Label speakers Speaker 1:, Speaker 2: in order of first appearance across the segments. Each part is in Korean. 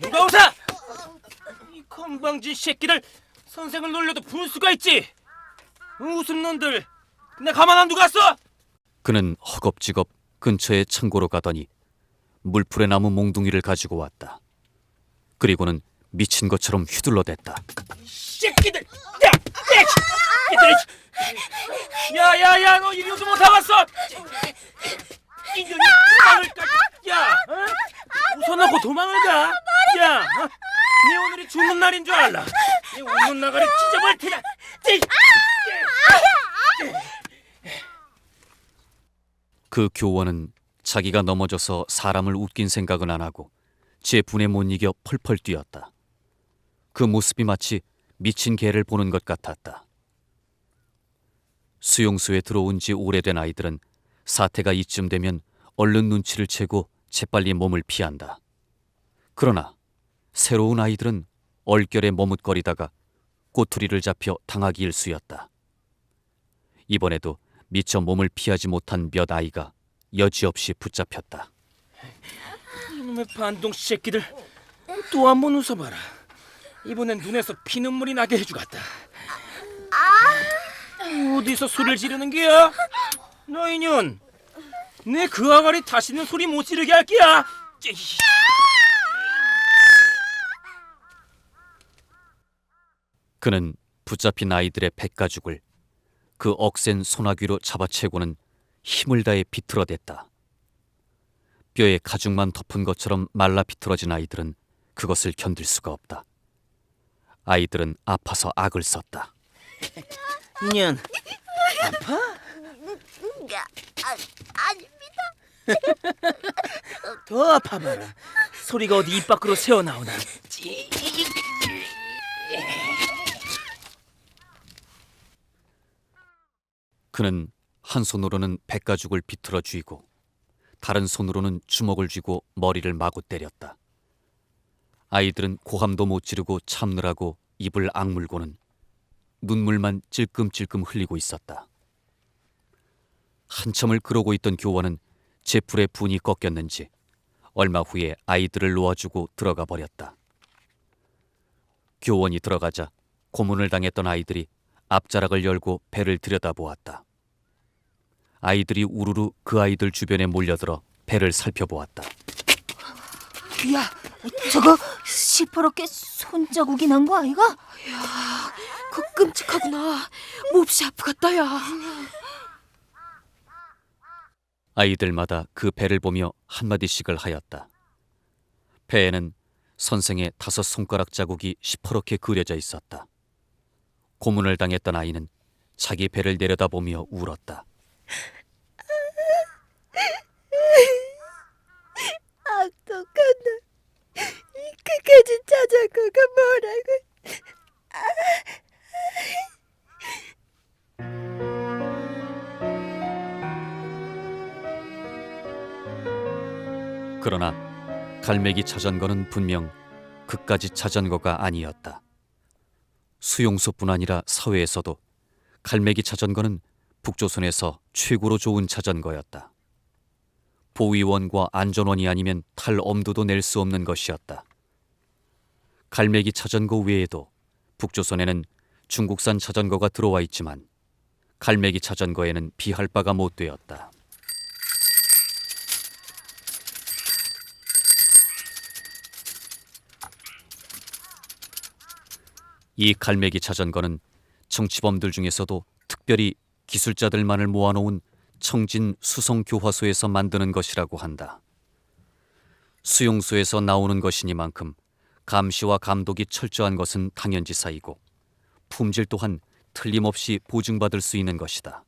Speaker 1: 누가 오사? 이 건방진 새끼들 선생을 놀려도 분수가 있지. 웃음 놈들. 내 가만 안 두고 갔어?
Speaker 2: 그는 허겁지겁 근처의 창고로 가더니 물풀에 남은 몽둥이를 가지고 왔다. 그리고는 미친 것처럼 휘둘러댔다.
Speaker 1: 새끼들! 야! 야! 야야야 너 이리 오지 못하고 왔어! 이년이 도망을 까 야! 어? 웃어놓고 도망을 가? 야! 어? 네 오늘이 죽는 날인 줄 알라 네 웃는 나가리 찢어버릴 테다 찌!
Speaker 2: 그 교원은 자기가 넘어져서 사람을 웃긴 생각은 안 하고 제 분에 못 이겨 펄펄 뛰었다. 그 모습이 마치 미친 개를 보는 것 같았다. 수용소에 들어온 지 오래된 아이들은 사태가 이쯤 되면 얼른 눈치를 채고 재빨리 몸을 피한다. 그러나 새로운 아이들은 얼결에 머뭇거리다가 꼬투리를 잡혀 당하기 일쑤였다. 이번에도 미처 몸을 피하지 못한 몇 아이가 여지없이 붙잡혔다.
Speaker 1: 이놈의 반동 새끼들 또 한 번 웃어봐라 이번엔 눈에서 피눈물이 나게 해주겠다 어디서 소리를 지르는 게야? 너 이년 내그 아가리 다시는 소리 못 지르게 할 게야 찌.
Speaker 2: 그는 붙잡힌 아이들의 백가죽을 그 억센 소나귀로 잡아채고는 힘을 다해 비틀어댔다. 뼈에 가죽만 덮은 것처럼 말라 비틀어진 아이들은 그것을 견딜 수가 없다. 아이들은 아파서 악을 썼다.
Speaker 1: 이년
Speaker 3: 아, 아닙니다.
Speaker 1: 더 아파봐라 소리가 어디 입 밖으로 새어 나오나 찌.
Speaker 2: 그는 한 손으로는 백가죽을 비틀어 쥐고 다른 손으로는 주먹을 쥐고 머리를 마구 때렸다. 아이들은 고함도 못 지르고 참느라고 입을 악물고는 눈물만 찔끔찔끔 흘리고 있었다. 한참을 그러고 있던 교원은 제풀의 분이 꺾였는지 얼마 후에 아이들을 놓아주고 들어가 버렸다. 교원이 들어가자 고문을 당했던 아이들이 앞자락을 열고 배를 들여다보았다. 아이들이 우르르 그 아이들 주변에 몰려들어 배를 살펴보았다.
Speaker 3: 야, 저거 시퍼렇게 손자국이 난 거 아이가?
Speaker 4: 그 끔찍하구나. 몹시 아프겠다 야.
Speaker 2: 아이들마다 그 배를 보며 한마디씩을 하였다. 배에는 선생의 다섯 손가락 자국이 시퍼렇게 그려져 있었다. 고문을 당했던 아이는 자기 배를 내려다보며 울었다. 그러나 갈매기 자전거는 분명 그까지 자전거가 아니었다. 수용소뿐 아니라 사회에서도 갈매기 자전거는 북조선에서 최고로 좋은 자전거였다. 보위원과 안전원이 아니면 탈 엄두도 낼 수 없는 것이었다. 갈매기 자전거 외에도 북조선에는 중국산 자전거가 들어와 있지만 갈매기 자전거에는 비할 바가 못 되었다. 이 갈매기 자전거는 정치범들 중에서도 특별히 기술자들만을 모아놓은 청진 수성 교화소에서 만드는 것이라고 한다. 수용소에서 나오는 것이니만큼 감시와 감독이 철저한 것은 당연지사이고 품질 또한 틀림없이 보증받을 수 있는 것이다.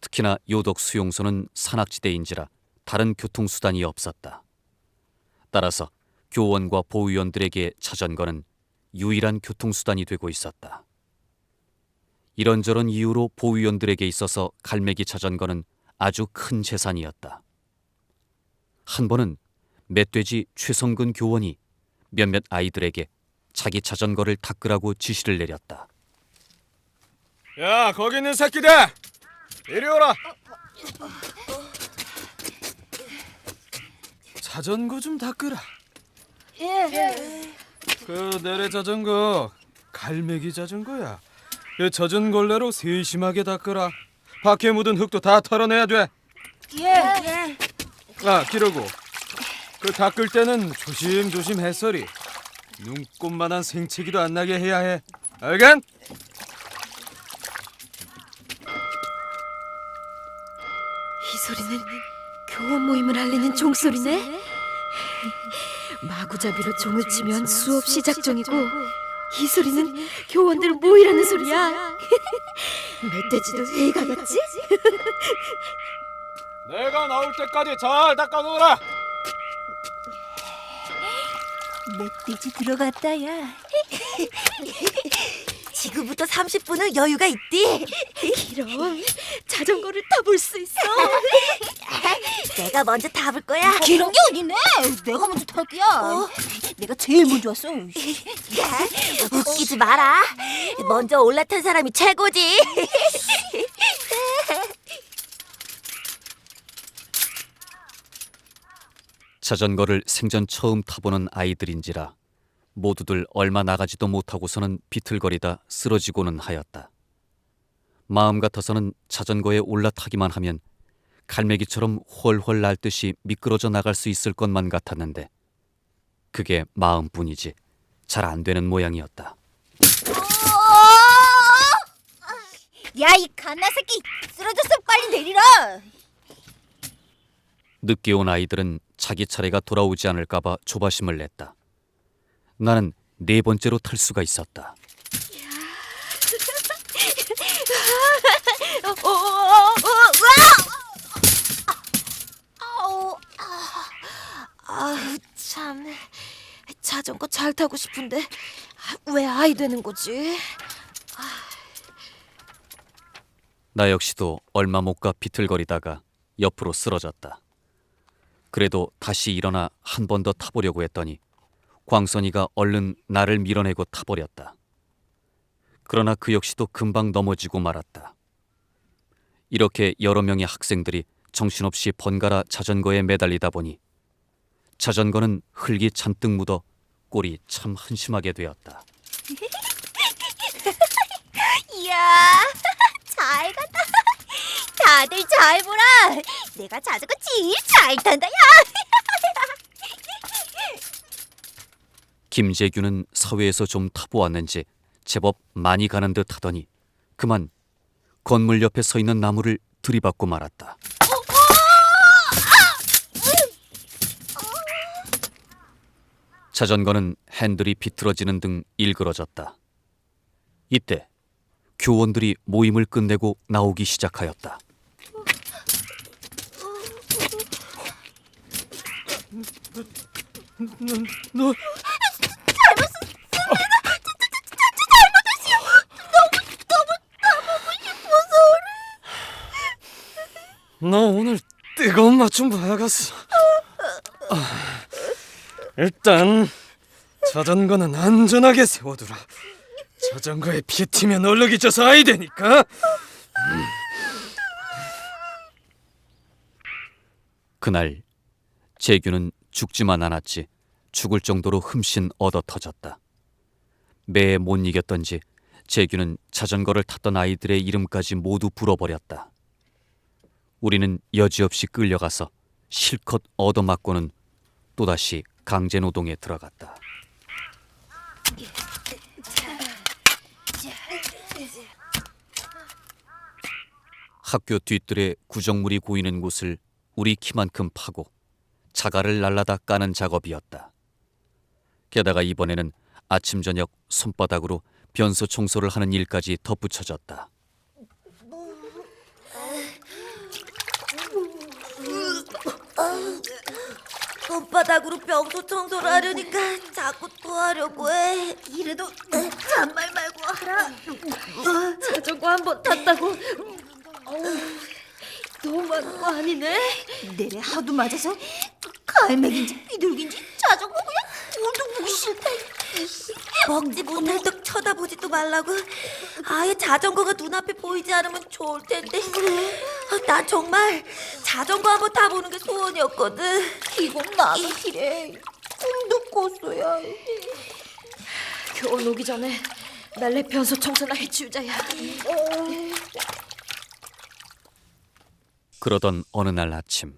Speaker 2: 특히나 요덕 수용소는 산악지대인지라 다른 교통수단이 없었다. 따라서 교원과 보위원들에게 자전거는 유일한 교통수단이 되고 있었다. 이런저런 이유로 보위원들에게 있어서 갈매기 자전거는 아주 큰 재산이었다. 한 번은 멧돼지 최성근 교원이 몇몇 아이들에게 자기 자전거를 닦으라고 지시를 내렸다.
Speaker 5: 야 거기 있는 새끼들 이리 오라 자전거 좀 닦으라
Speaker 3: 예.
Speaker 5: 그 내래 자전거 갈매기 자전거야 그 젖은 걸레로 세심하게 닦으라 밖에 묻은 흙도 다 털어내야 돼아
Speaker 3: 예.
Speaker 5: 기르고 그 닦을 때는 조심조심 해서리 눈곱만한 생채기도 안 나게 해야 해 알겐?
Speaker 4: 이 소리는 교원 모임을 알리는 종소리네. 마구잡이로 종을 치면 수업 시작 종이고 이 소리는 교원들 모이라는 소리야. 멧돼지도 회의 가겠지?
Speaker 5: 내가 나올 때까지 잘 닦아놓으라
Speaker 3: 멧돼지 들어갔다야.
Speaker 4: 지금부터 30분은 여유가 있디. 그럼 자전거를 타볼 수 있어. 내가 먼저 타볼 거야.
Speaker 3: 그런 게 어디네? 내가 먼저 탈 거야. 내가 제일 먼저 왔어.
Speaker 4: 웃기지 마라. 먼저 올라탄 사람이 최고지.
Speaker 2: 자전거를 생전 처음 타보는 아이들인지라 모두들 얼마 나가지도 못하고서는 비틀거리다 쓰러지고는 하였다. 마음 같아서는 자전거에 올라타기만 하면 갈매기처럼 훨훨 날듯이 미끄러져 나갈 수 있을 것만 같았는데 그게 마음뿐이지 잘 안 되는 모양이었다.
Speaker 3: 야, 이 갓나 새끼 쓰러졌어. 빨리 내리라.
Speaker 2: 늦게 온 아이들은 자기 차례가 돌아오지 않을까봐 조바심을 냈다. 나는 네 번째로 탈 수가 있었다.
Speaker 4: 잘 타고 싶은데 왜 아이 되는 거지?
Speaker 2: 나 역시도 얼마 못 가 비틀거리다가 옆으로 쓰러졌다. 그래도 다시 일어나 한 번 더 타보려고 했더니 광선이가 얼른 나를 밀어내고 타버렸다. 그러나 그 역시도 금방 넘어지고 말았다. 이렇게 여러 명의 학생들이 정신없이 번갈아 자전거에 매달리다 보니 자전거는 흙이 잔뜩 묻어 꼴이 참 한심하게 되었다.
Speaker 3: 이야, 잘 간다. 다들 잘 보라. 내가 자전거 제일 잘 탄다. 야.
Speaker 2: 김재규는 사회에서 좀 타보았는지 제법 많이 가는 듯 하더니 그만 건물 옆에 서 있는 나무를 들이받고 말았다. 자전거는 핸들이 비틀어지는 등 일그러졌다. 이때 교원들이 모임을 끝내고 나오기 시작하였다.
Speaker 5: 너 나 오늘 뜨거운 맛 좀 봐야겠어. 아, 일단 자전거는 안전하게 세워두라. 자전거에 피 튀면 얼룩이 져서 아이 되니까.
Speaker 2: 그날 재규는 죽지만 않았지 죽을 정도로 흠씬 얻어 터졌다. 매에 못 이겼던지 재규는 자전거를 탔던 아이들의 이름까지 모두 불어버렸다. 우리는 여지없이 끌려가서 실컷 얻어맞고는 또다시 강제노동에 들어갔다. 학교 뒤뜰에 구정물이 고이는 곳을 우리 키만큼 파고 자갈을 날라다 까는 작업이었다. 게다가 이번에는 아침 저녁 손바닥으로 변소 청소를 하는 일까지 덧붙여졌다.
Speaker 4: 손바닥으로 병소 청소를 하려니까 자꾸 또 하려고 해.
Speaker 3: 이래도 잔말 말고 하라.
Speaker 4: 자전거 한 번 탔다고 너무 많은 거 아니네?
Speaker 3: 내래 하도 맞아서 그 갈매기인지 비둘기인지 자전거 그냥 운동 보기 싫다.
Speaker 4: 먹지 못할 떡 쳐다보지도 말라고. 아예 자전거가 눈앞에 보이지 않으면 좋을 텐데. 아, 나 정말 자전거 한번 타보는 게 소원이었거든.
Speaker 3: 이건 나도 그래. 꿈도 꿨어야.
Speaker 6: 교원 오기 전에 날래 변소 청소나 해치우자야.
Speaker 2: 그러던 어느 날 아침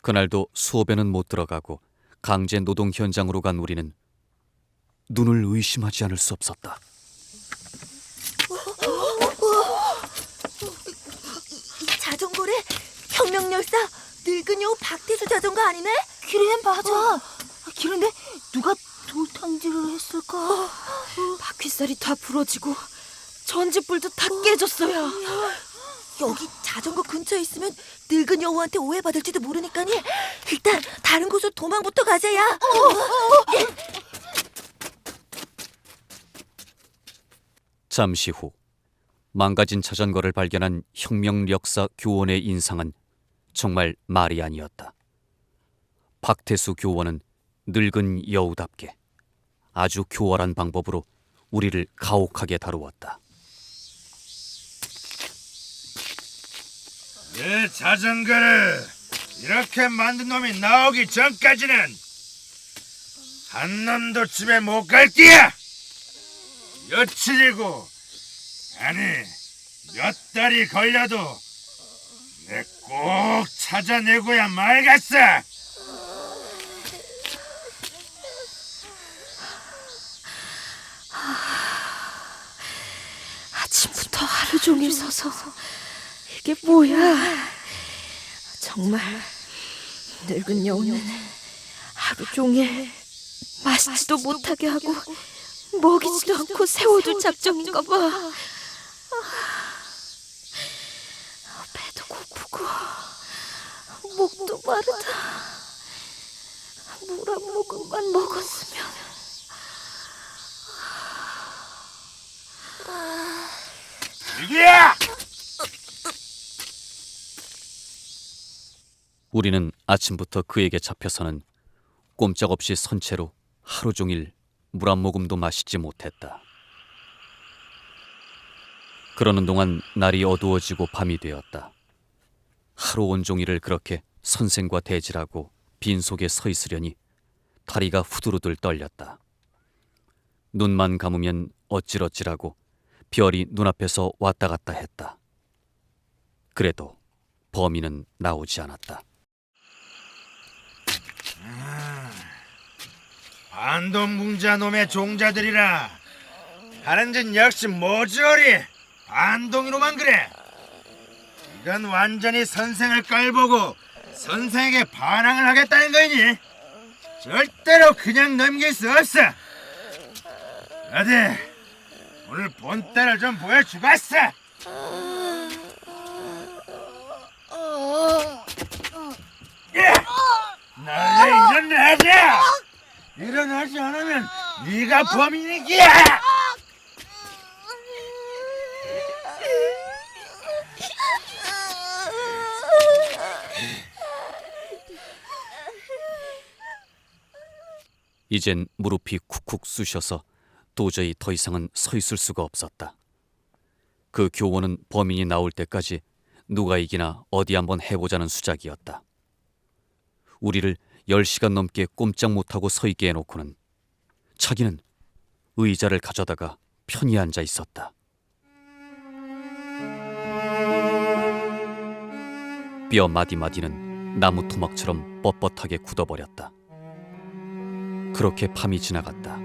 Speaker 2: 그날도 수업에는 못 들어가고 강제 노동 현장으로 간 우리는 눈을 의심하지 않을 수 없었다.
Speaker 4: 이 자전거래 혁명열사 늙은 여우 박태수 자전거 아니네?
Speaker 3: 그래 맞아. 그런데 누가 돌탕질을 했을까?
Speaker 6: 바퀴살이 다 부러지고 전지불도 다 깨졌어요.
Speaker 4: 여기 자전거 근처에 있으면 늙은 여우한테 오해받을지도 모르니까니 일단 다른 곳으로 도망부터 가자야.
Speaker 2: 잠시 후 망가진 자전거를 발견한 혁명력사 교원의 인상은 정말 말이 아니었다. 박태수 교원은 늙은 여우답게 아주 교활한 방법으로 우리를 가혹하게 다루었다.
Speaker 7: 내 자전거를 이렇게 만든 놈이 나오기 전까지는 한 놈도 집에 못갈 끼야. 며칠이고 아니 몇 달이 걸려도 내 꼭 찾아내고야 말겠어.
Speaker 6: 아침부터 하루 종일 서서 이게 뭐야? 정말 늙은 여우는 하루 종일 마시지도 못하게 하고 먹이지도 않고 세워둘 작정인가 봐. 아, 배도 고프고 목도 마르다. 물 한 모금만 먹었으면.
Speaker 7: 이기야!
Speaker 2: 우리는 아침부터 그에게 잡혀서는 꼼짝없이 선체로 하루 종일 물 한 모금도 마시지 못했다. 그러는 동안 날이 어두워지고 밤이 되었다. 하루 온종일을 그렇게 선생과 대질하고 빈속에 서 있으려니 다리가 후두루들 떨렸다. 눈만 감으면 어찔어찔하고 별이 눈앞에서 왔다 갔다 했다. 그래도 범인은 나오지 않았다.
Speaker 7: 반동궁자 놈의 종자들이라 하는 짓 역시 모조리 반동이로만 그래 이건 완전히 선생을 깔보고 선생에게 반항을 하겠다는 거니 절대로 그냥 넘길 수 없어. 어디 오늘 본때를 좀 보여주겠어 예! 나를 일어나지 일어나지 않으면 네가 범인이기야
Speaker 2: 이젠 무릎이 쿡쿡 쑤셔서 도저히 더 이상은 서 있을 수가 없었다. 그 교원은 범인이 나올 때까지 누가 이기나 어디 한번 해보자는 수작이었다. 우리를 열 시간 넘게 꼼짝 못하고 서 있게 해놓고는 자기는 의자를 가져다가 편히 앉아 있었다. 뼈 마디마디는 나무 토막처럼 뻣뻣하게 굳어버렸다. 그렇게 밤이 지나갔다.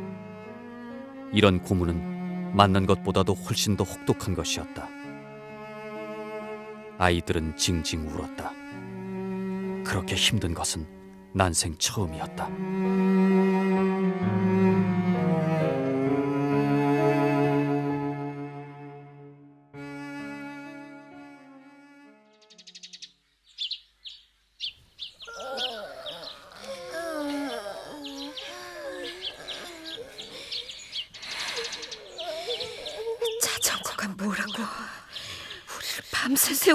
Speaker 2: 이런 고문은 맞는 것보다도 훨씬 더 혹독한 것이었다. 아이들은 징징 울었다. 그렇게 힘든 것은 난생 처음이었다.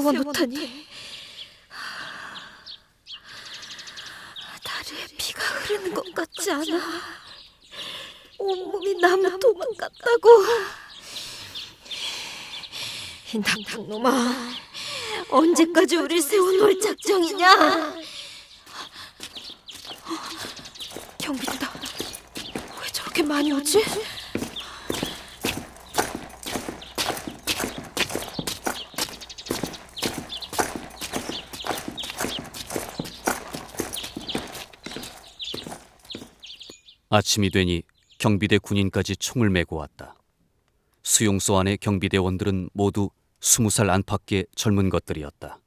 Speaker 6: 세워놓다니 다리에 피가 흐르는 것 같지 않아 온몸이 괜히 나무 도망갔다고. 이 나쁜 놈아, 언제까지 우릴 세워놓을 작정이냐? 경비대다. 왜 저렇게 많이 오지?
Speaker 2: 아침이 되니 경비대 군인까지 총을 메고 왔다. 수용소 안의 경비대원들은 모두 스무 살 안팎의 젊은 것들이었다.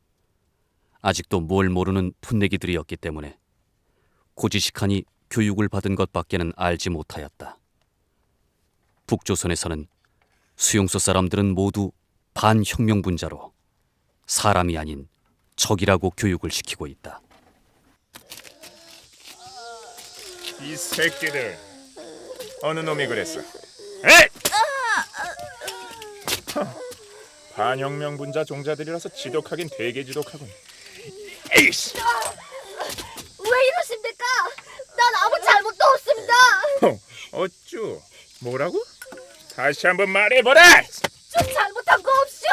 Speaker 2: 아직도 뭘 모르는 풋내기들이었기 때문에 고지식하니 교육을 받은 것밖에는 알지 못하였다. 북조선에서는 수용소 사람들은 모두 반혁명분자로 사람이 아닌 적이라고 교육을 시키고 있다.
Speaker 8: 이 새끼들 어느 놈이 그랬어? 에이! 허, 반혁명 분자 종자들이라서 지독하긴 되게 지독하군. 에이씨!
Speaker 3: 왜 이러십니까? 난 아무 잘못도 없습니다.
Speaker 8: 어, 어쭈? 뭐라고? 다시 한번 말해보라!
Speaker 3: 전 잘못한 거 없이요.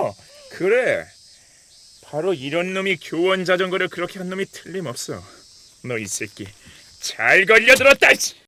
Speaker 8: 어, 그래. 바로 이런 놈이 교원 자전거를 그렇게 한 놈이 틀림없어. 너 이 새끼 잘 걸려들었다. 씨.